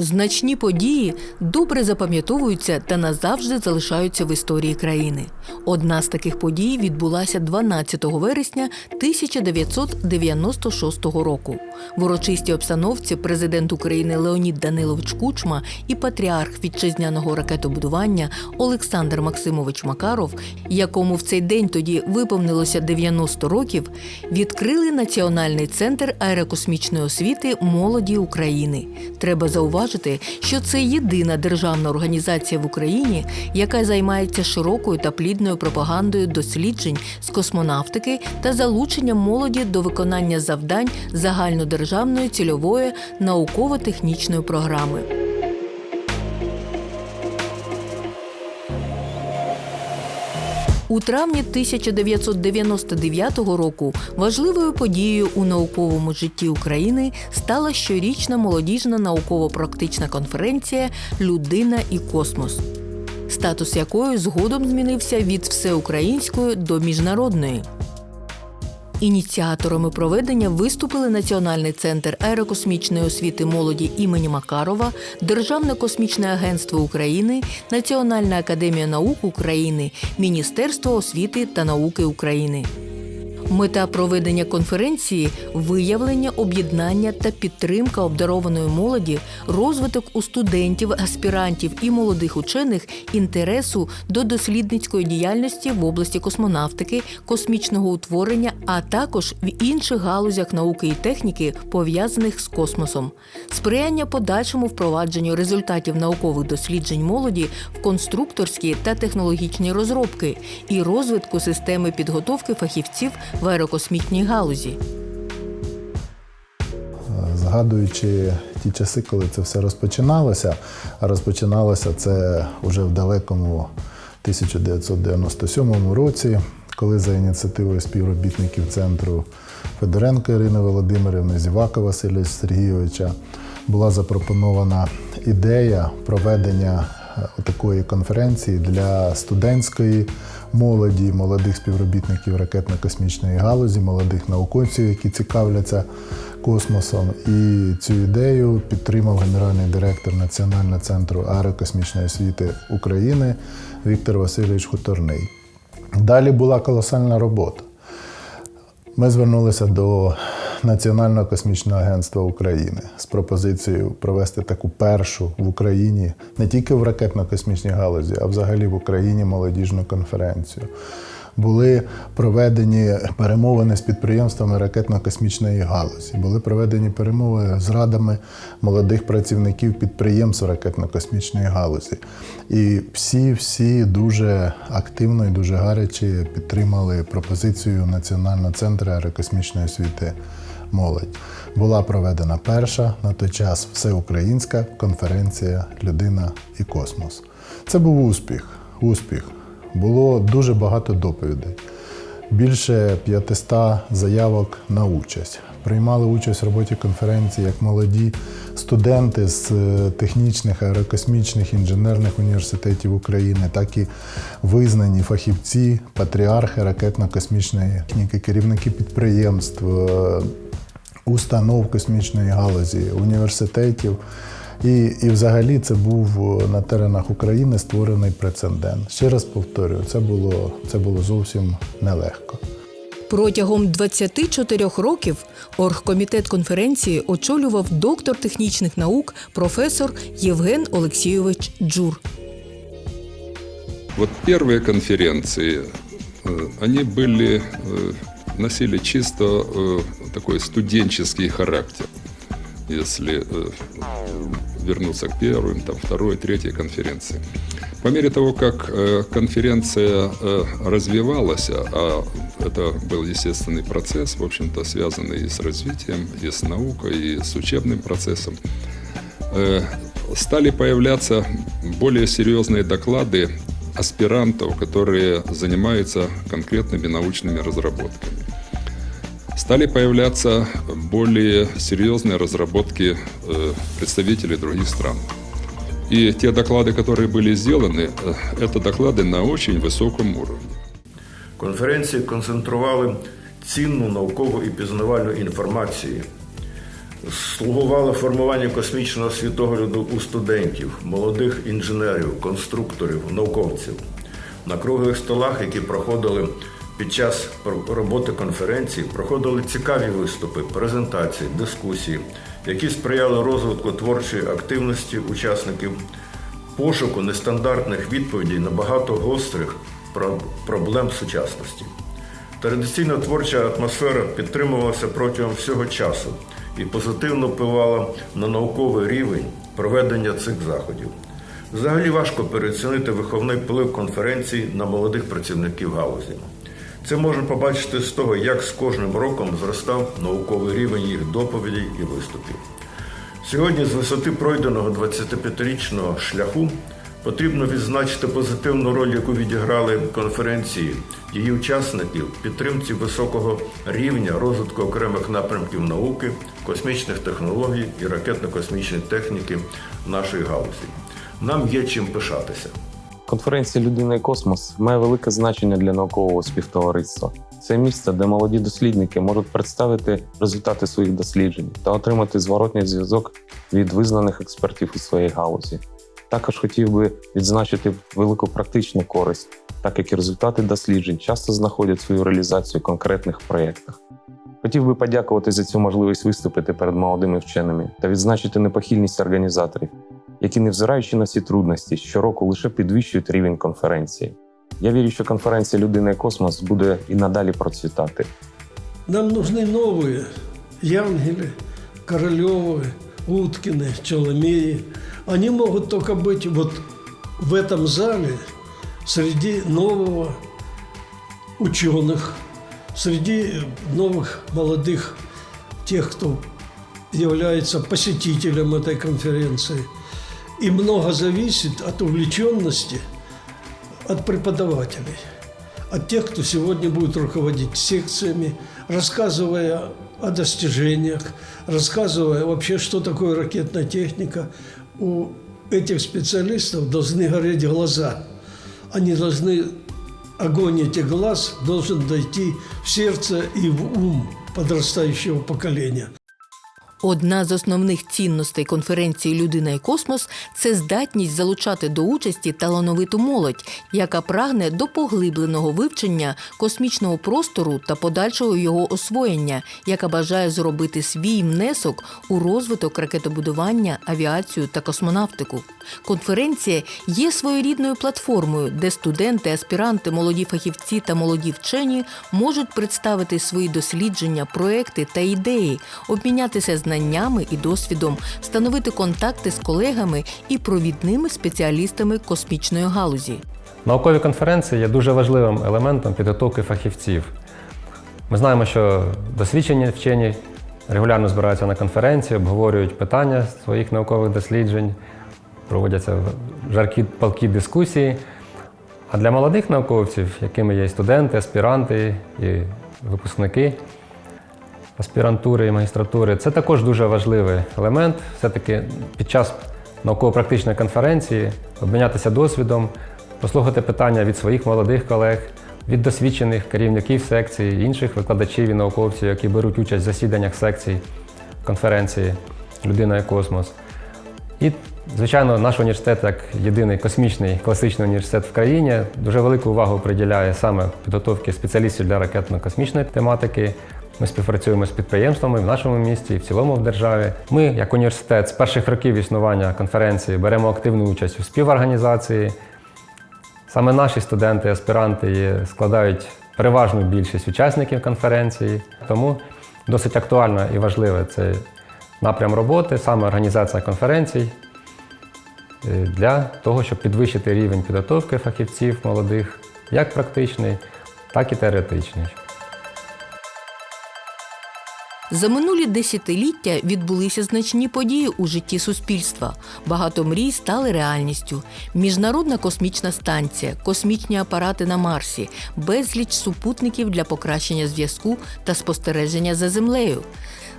Значні події добре запам'ятовуються та назавжди залишаються в історії країни. Одна з таких подій відбулася 12 вересня 1996 року. В урочистій обстановці президент України Леонід Данилович Кучма і патріарх вітчизняного ракетобудування Олександр Максимович Макаров, якому в цей день тоді виповнилося 90 років, відкрили Національний центр аерокосмічної освіти молоді України. Треба зауважити, що це єдина державна організація в Україні, яка займається широкою та плідною пропагандою досліджень з космонавтики та залученням молоді до виконання завдань загальнодержавної цільової науково-технічної програми. У травні 1999 року важливою подією у науковому житті України стала щорічна молодіжна науково-практична конференція Людина і космос, статус якої згодом змінився від всеукраїнської до міжнародної. Ініціаторами проведення виступили Національний центр аерокосмічної освіти молоді імені Макарова, Державне космічне агентство України, Національна академія наук України, Міністерство освіти та науки України. Мета проведення конференції виявлення, об'єднання та підтримка обдарованої молоді, розвиток у студентів, аспірантів і молодих учених інтересу до дослідницької діяльності в області космонавтики, космічного утворення, а також в інших галузях науки і техніки, пов'язаних з космосом, сприяння подальшому впровадженню результатів наукових досліджень молоді в конструкторські та технологічні розробки і розвитку системи підготовки фахівців в аерокосмічній галузі. Згадуючи ті часи, коли це все розпочиналося, а розпочиналося це вже в далекому 1997 році, коли за ініціативою співробітників центру Федоренко Ірини Володимирівни, Зівака Василя Сергійовича була запропонована ідея проведення такої конференції для студентської молоді, молодих співробітників ракетно-космічної галузі, молодих науковців, які цікавляться космосом. І цю ідею підтримав генеральний директор Національного центру аерокосмічної освіти України Віктор Васильович Хуторний. Далі була колосальна робота. Ми звернулися до Національного космічного агентства України з пропозицією провести таку першу в Україні не тільки в ракетно-космічній галузі, а взагалі в Україні молодіжну конференцію. Були проведені перемовини з підприємствами ракетно-космічної галузі. Були проведені перемови з радами молодих працівників підприємств ракетно-космічної галузі. І всі-всі дуже активно і дуже гаряче підтримали пропозицію Національного центру аерокосмічної освіти молодь. Була проведена перша на той час всеукраїнська конференція Людина і космос. Це був успіх. Успіх. Було дуже багато доповідей. Більше 500 заявок на участь. Приймали участь в роботі конференції як молоді студенти з е, технічних, аерокосмічних, інженерних університетів України, так і визнані фахівці, патріархи ракетно-космічної техніки, керівники підприємств, е, установ космічної галузі, університетів. І, і взагалі це був на теренах України створений прецедент. Ще раз повторюю, це було, це було зовсім нелегко. Протягом 24 років оргкомітет конференції очолював доктор технічних наук професор Євген Олексійович Джур. Вот первые конференции, э, они были, э, носили чисто э, такой студенческий характер. Если э, вернуться к первым, там, второй, третьей конференции. По мере того, как э, конференция э, развивалась, а это был естественный процесс, в общем-то, связанный и с развитием, и с наукой, и с учебным процессом, э, стали появляться более серьезные доклады аспирантов, которые занимаются конкретными научными разработками. Стали появляться более серьезные разработки э, представителей других стран. И те доклады, которые были сделаны, э, это доклады на очень высоком уровне. Конференції концентрували цінну наукову і пізнавальну інформацію слугувала формуванню космічного світогляду у студентів, молодих інженерів, конструкторів, науковців. На круглих столах, які проходили під час роботи конференції, проходили цікаві виступи, презентації, дискусії, які сприяли розвитку творчої активності учасників, пошуку нестандартних відповідей на багато гострих проблем сучасності. Традиційна творча атмосфера підтримувалася протягом всього часу і позитивно впливала на науковий рівень проведення цих заходів. Взагалі важко переоцінити виховний вплив конференцій на молодих працівників галузі. Це можна побачити з того, як з кожним роком зростав науковий рівень їх доповідей і виступів. Сьогодні з висоти пройденого 25-річного шляху потрібно відзначити позитивну роль, яку відіграли конференції її учасників підтримці високого рівня розвитку окремих напрямків науки, космічних технологій і ракетно-космічної техніки нашої галузі. Нам є чим пишатися. Конференція Людина і космос має велике значення для наукового співтовариства. Це місце, де молоді дослідники можуть представити результати своїх досліджень та отримати зворотний зв'язок від визнаних експертів у своїй галузі. Також хотів би відзначити велику практичну користь, так як і результати досліджень часто знаходять свою реалізацію в конкретних проєктах. Хотів би подякувати за цю можливість виступити перед молодими вченими та відзначити непохильність організаторів, які, невзираючи на всі трудності, щороку лише підвищують рівень конференції. Я вірю, що конференція Людина і космос буде і надалі процвітати. Нам нужны новые Янгелы, Королевы, Уткины, Челомеи. Они могут только быть вот в этом зале среди нового ученых, среди новых молодых тех, кто является посетителем этой конференции. И много зависит от увлеченности от преподавателей, от тех, кто сегодня будет руководить секциями, рассказывая о достижениях, рассказывая вообще, что такое ракетная техника. У этих специалистов должны гореть глаза. Они должны, огонь этих глаз должен дойти в сердце и в ум подрастающего поколения. Одна з основних цінностей конференції Людина і космос це здатність залучати до участі талановиту молодь, яка прагне до поглибленого вивчення космічного простору та подальшого його освоєння, яка бажає зробити свій внесок у розвиток ракетобудування, авіацію та космонавтику. Конференція є своєрідною платформою, де студенти, аспіранти, молоді фахівці та молоді вчені можуть представити свої дослідження, проекти та ідеї, обмінятися знаннями і досвідом, встановити контакти з колегами і провідними спеціалістами космічної галузі. Наукові конференції є дуже важливим елементом підготовки фахівців. Ми знаємо, що досвідчені вчені регулярно збираються на конференції, обговорюють питання своїх наукових досліджень, проводяться жаркі палкі дискусії. А для молодих науковців, якими є і студенти, аспіранти і випускники аспірантури і магістратури, це також дуже важливий елемент. Все-таки під час науково-практичної конференції обмінятися досвідом, послухати питання від своїх молодих колег, від досвідчених керівників секції, інших викладачів і науковців, які беруть участь в засіданнях секцій конференції Людина і космос. І, звичайно, наш університет, як єдиний космічний класичний університет в країні, дуже велику увагу приділяє саме підготовці спеціалістів для ракетно-космічної тематики. Ми співпрацюємо з підприємствами в нашому місті і в цілому в державі. Ми, як університет, з перших років існування конференції беремо активну участь у співорганізації. Саме наші студенти, аспіранти складають переважну більшість учасників конференції, тому досить актуально і важливе цей напрям роботи, саме організація конференцій е, для того, щоб підвищити рівень підготовки фахівців молодих, як практичний, так і теоретичний. За минулі десятиліття відбулися значні події у житті суспільства. Багато мрій стали реальністю. Міжнародна космічна станція, космічні апарати на Марсі, безліч супутників для покращення зв'язку та спостереження за землею.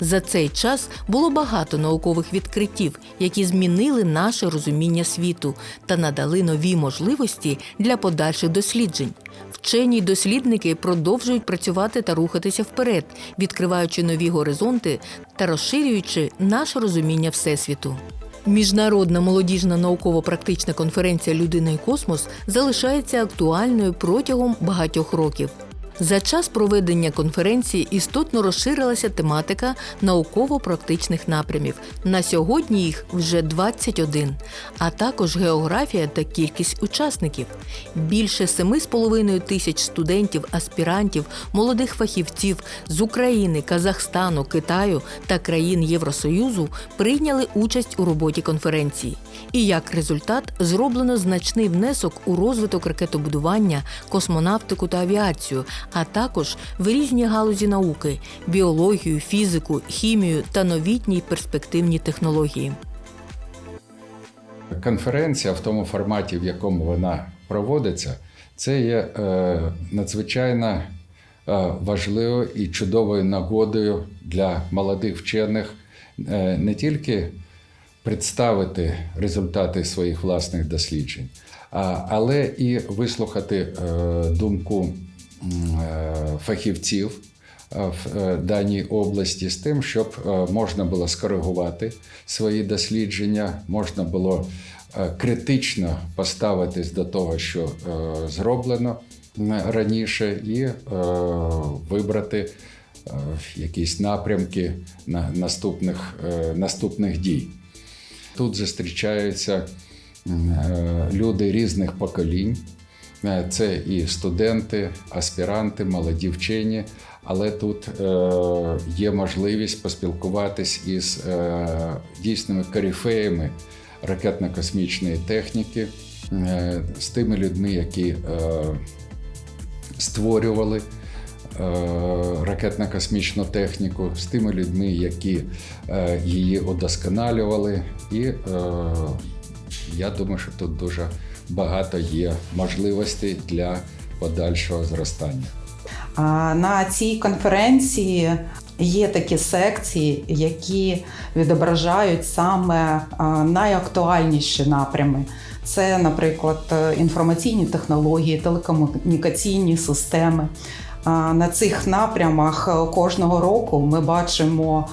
За цей час було багато наукових відкриттів, які змінили наше розуміння світу та надали нові можливості для подальших досліджень. Вчені дослідники продовжують працювати та рухатися вперед, відкриваючи нові горизонти та розширюючи наше розуміння всесвіту. Міжнародна молодіжна науково-практична конференція Людина і космос залишається актуальною протягом багатьох років. За час проведення конференції істотно розширилася тематика науково-практичних напрямів. На сьогодні їх вже 21, а також географія та кількість учасників. Більше 7,5 тисяч студентів, аспірантів, молодих фахівців з України, Казахстану, Китаю та країн Євросоюзу прийняли участь у роботі конференції. І як результат зроблено значний внесок у розвиток ракетобудування, космонавтику та авіацію, а також в різні галузі науки біологію, фізику, хімію та новітні перспективні технології. Конференція в тому форматі, в якому вона проводиться, це є е, надзвичайно е, важливою і чудовою нагодою для молодих вчених е, не тільки представити результати своїх власних досліджень, але і вислухати думку фахівців е, в е, даній області з тим, щоб е, можна було скоригувати свої дослідження, можна було е, критично поставитись до того, що е, зроблено раніше, і е, вибрати е, якісь напрямки на наступних, е, наступних дій. Тут зустрічаються е, люди різних поколінь. Е, Це і студенти, аспіранти, молоді вчені, але тут е, є можливість поспілкуватись із е, дійсними корифеями ракетно-космічної техніки, з тими людьми, які створювали ракетно-космічну техніку, з тими людьми, які її удосконалювали. І я думаю, що тут дуже багато є можливостей для подальшого зростання. На цій конференції є такі секції, які відображають саме найактуальніші напрями. Це, наприклад, інформаційні технології, телекомунікаційні системи. На цих напрямах кожного року ми бачимо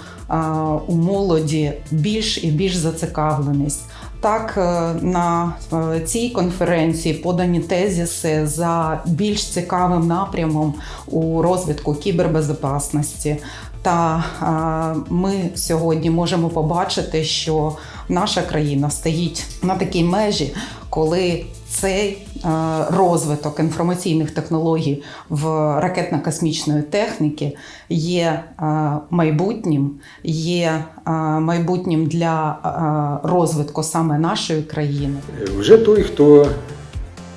у молоді більш і більш зацікавленість. Так, е, на е, цій конференції подані тезіси за більш цікавим напрямом у розвитку кібербезпечності. Та е, ми сьогодні можемо побачити, що наша країна стоїть на такій межі, коли цей е, розвиток інформаційних технологій в ракетно-космічної техніки є е, майбутнім, є е, майбутнім для е, розвитку саме нашої країни. Вже той, хто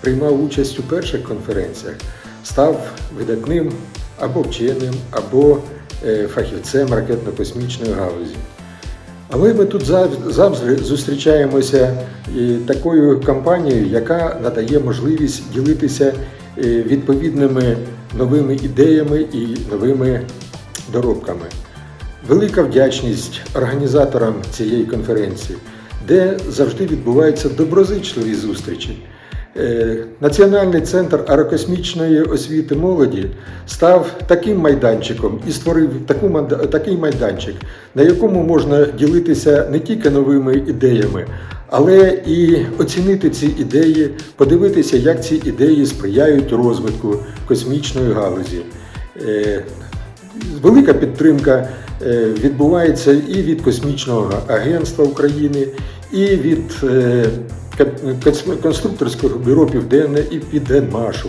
приймав участь у перших конференціях, став видатним або вченим, або е, фахівцем ракетно-космічної галузі. Але ми тут зав- завжди зустрічаємося такою компанією, яка надає можливість ділитися е, відповідними новими ідеями і новими доробками. Велика вдячність організаторам цієї конференції, де завжди відбуваються доброзичливі зустрічі. Е, Національний центр аерокосмічної освіти молоді став таким майданчиком і створив таку, такий майданчик, на якому можна ділитися не тільки новими ідеями, але і оцінити ці ідеї, подивитися, як ці ідеї сприяють розвитку космічної галузі. Е, Велика підтримка е, відбувається і від Космічного агентства України, і від конструкторського бюро Південне і Південмашу.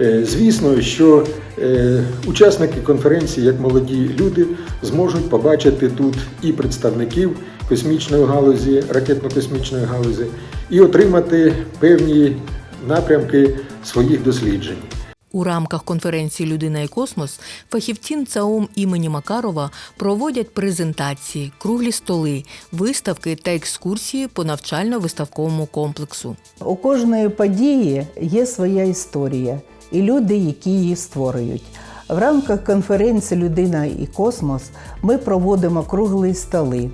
Е, Звісно, що е, учасники конференції, як молоді люди, зможуть побачити тут і представників космічної галузі, ракетно-космічної галузі, і отримати певні напрямки своїх досліджень. У рамках конференції Людина і космос фахівці НЦАОМ імені Макарова проводять презентації, круглі столи, виставки та екскурсії по навчально-виставковому комплексу. У кожної події є своя історія і люди, які її створюють. В рамках конференції Людина і космос ми проводимо круглі столи.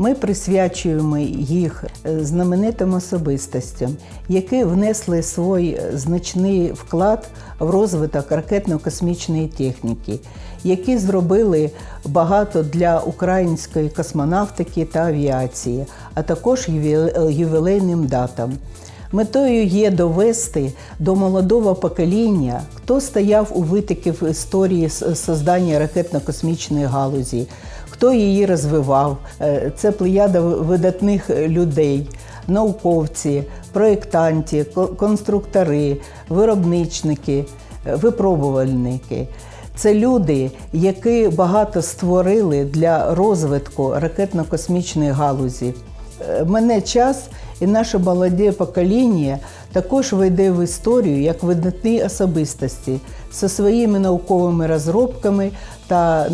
Ми присвячуємо їх е, знаменитим особистостям, які внесли свій значний вклад в розвиток ракетно-космічної техніки, які зробили багато для української космонавтики та авіації, а також ювілейним датам. Метою є довести до молодого покоління, хто стояв у витоки в історії создання ракетно-космічної галузі, хто її розвивав. Е, Це плеяда видатних людей, науковці, проєктанті, конструктори, виробничники, е, випробувальники. Це люди, які багато створили для розвитку ракетно-космічної галузі. Е, Мене час і наше молоде покоління також вийде в історію як видатні особистості зі своїми науковими розробками та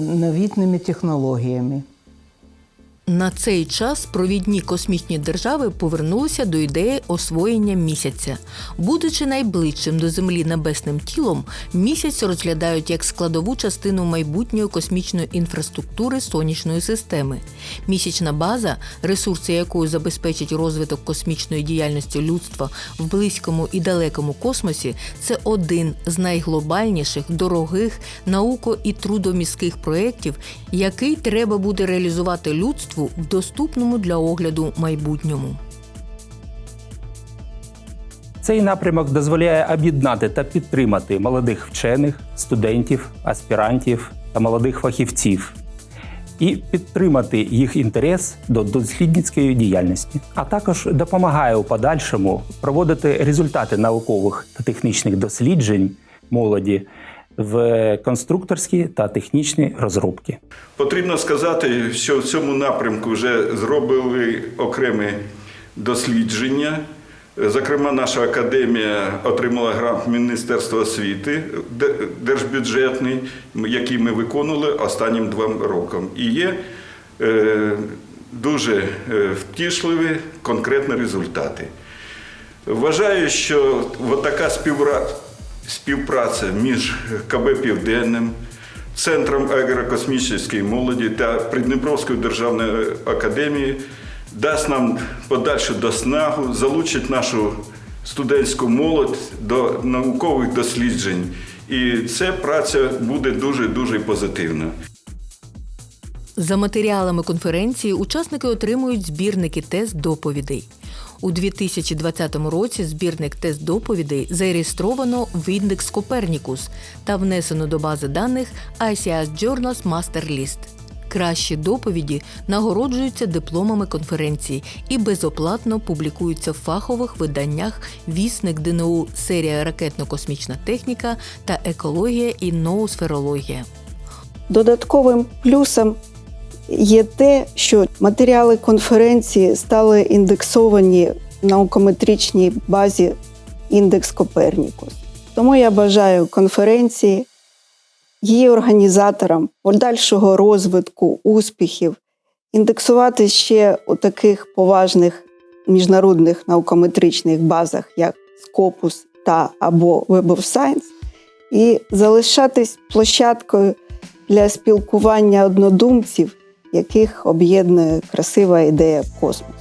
новітними технологіями. На цей час провідні космічні держави повернулися до ідеї освоєння місяця. Будучи найближчим до Землі небесним тілом, місяць розглядають як складову частину майбутньої космічної інфраструктури сонячної системи. Місячна база, ресурси якої забезпечать розвиток космічної діяльності людства в близькому і далекому космосі, це один з найглобальніших, дорогих, науко і трудоміських проєктів, який треба буде реалізувати людству в доступному для огляду майбутньому. Цей напрямок дозволяє об'єднати та підтримати молодих вчених, студентів, аспірантів та молодих фахівців і підтримати їх інтерес до дослідницької діяльності, а також допомагає у подальшому проводити результати наукових та технічних досліджень молоді в конструкторські та технічні розробки. Потрібно сказати, що в цьому напрямку вже зробили окремі дослідження. Зокрема, наша академія отримала грант Міністерства освіти держбюджетний, який ми виконували останнім двом роком. І є е, дуже е, втішливі конкретні результати. Вважаю, що така співра- співпраця між КБ Південним, Центром аерокосмічної молоді та Придніпровською державною академією дасть нам подальшу доснагу, залучить нашу студентську молодь до наукових досліджень. І ця праця буде дуже дуже позитивна. За матеріалами конференції учасники отримують збірники тест доповідей. У 2020 році збірник тест доповідей зареєстровано в індекс Копернікус та внесено до бази даних ICS Journals Master List. Кращі доповіді нагороджуються дипломами конференції і безоплатно публікуються в фахових виданнях Вісник ДНУ серія ракетно-космічна техніка та екологія і ноосферологія. Додатковим плюсом є те, що матеріали конференції стали індексовані в наукометричній базі індекс Копернікус. Тому я бажаю конференції, її організаторам подальшого розвитку, успіхів, індексувати ще у таких поважних міжнародних наукометричних базах, як Scopus та або Web of Science, і залишатись площадкою для спілкування однодумців, яких об'єднує красива ідея космосу.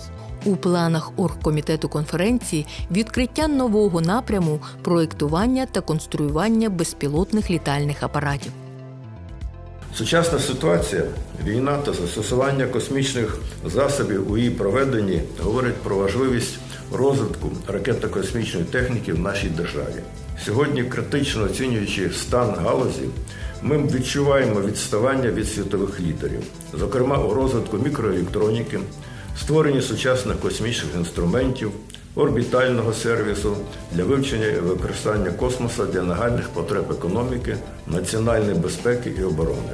У планах оргкомітету конференції відкриття нового напряму проєктування та конструювання безпілотних літальних апаратів. Сучасна ситуація, війна та застосування космічних засобів у її проведенні говорить про важливість розвитку ракетно-космічної техніки в нашій державі. Сьогодні, критично оцінюючи стан галузі, ми відчуваємо відставання від світових лідерів, зокрема у розвитку мікроелектроніки, створенні сучасних космічних інструментів, орбітального сервісу для вивчення і використання космоса для нагальних потреб економіки, національної безпеки і оборони.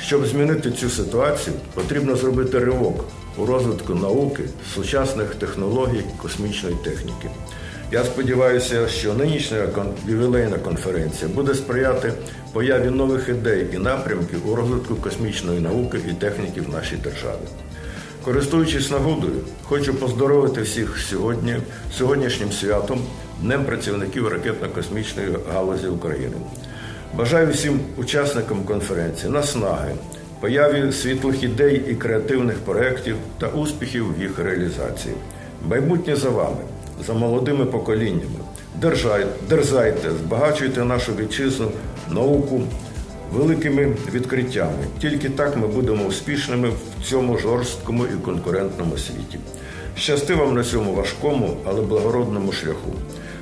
Щоб змінити цю ситуацію, потрібно зробити ривок у розвитку науки, сучасних технологій, космічної техніки. Я сподіваюся, що нинішня ювілейна конференція буде сприяти появі нових ідей і напрямків у розвитку космічної науки і техніки в нашій державі. Користуючись нагодою, хочу поздоровити всіх сьогодні, сьогоднішнім святом, Днем працівників ракетно-космічної галузі України. Бажаю всім учасникам конференції наснаги, появі світлих ідей і креативних проєктів та успіхів в їх реалізації. Майбутнє за вами, за молодими поколіннями. Держай, дерзайте, збагачуйте нашу вітчизну, науку великими відкриттями. Тільки так ми будемо успішними в цьому жорсткому і конкурентному світі. Щасти вам на цьому важкому, але благородному шляху.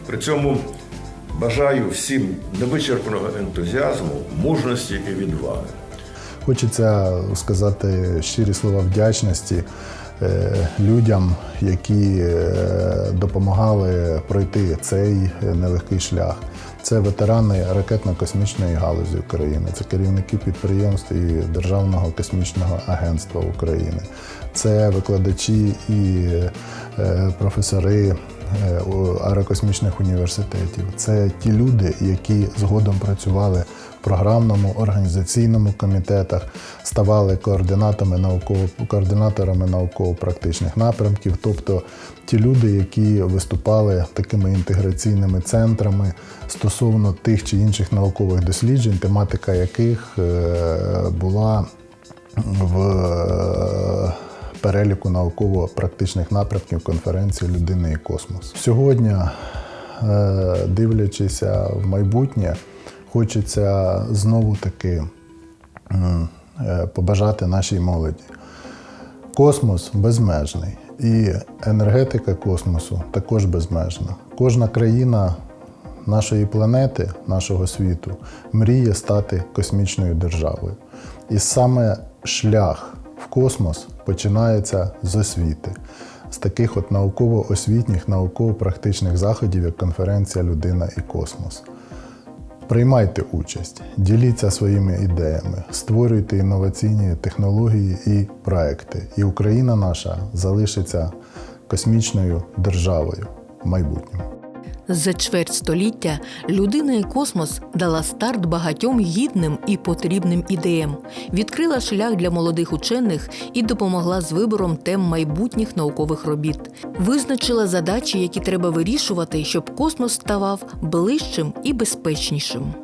При цьому бажаю всім невичерпного ентузіазму, мужності і відваги. Хочеться сказати щирі слова вдячності е, людям, які е, допомагали пройти цей нелегкий шлях. Це ветерани ракетно-космічної галузі України, це керівники підприємств і Державного космічного агентства України, це викладачі і е, професори е, аерокосмічних університетів. Це ті люди, які згодом працювали програмному організаційному комітетах, ставали координатами науково координаторами науково-практичних напрямків, тобто ті люди, які виступали такими інтеграційними центрами стосовно тих чи інших наукових досліджень, тематика яких е, була в е, переліку науково-практичних напрямків конференції Людина і космос. Сьогодні, е, дивлячися в майбутнє, хочеться знову таки е, побажати нашій молоді. Космос безмежний, і енергетика космосу також безмежна. Кожна країна нашої планети, нашого світу, мріє стати космічною державою. І саме шлях в космос починається з освіти, з таких от науково-освітніх, науково-практичних заходів, як конференція Людина і космос. Приймайте участь, діліться своїми ідеями, створюйте інноваційні технології і проекти. І Україна наша залишиться космічною державою в майбутньому. За чверть століття людина і космос дала старт багатьом гідним і потрібним ідеям, відкрила шлях для молодих учених і допомогла з вибором тем майбутніх наукових робіт, визначила задачі, які треба вирішувати, щоб космос ставав ближчим і безпечнішим.